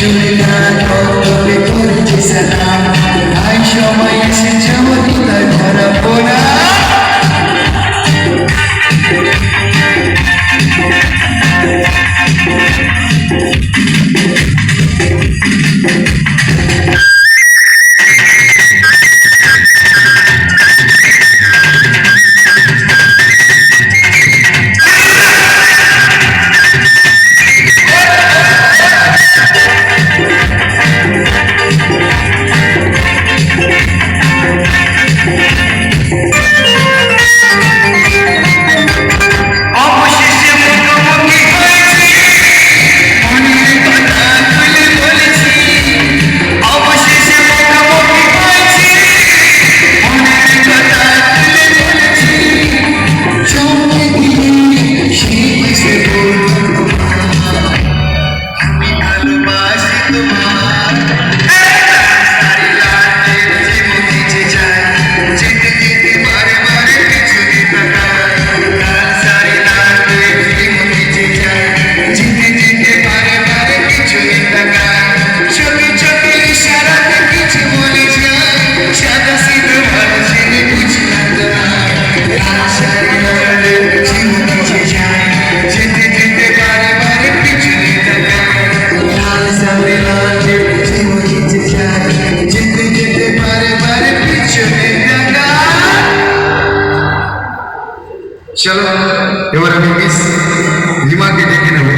Şuna kalkıp bir kurcu sana চলো এবার আমি মিস লিমাকে ডেকে নেব।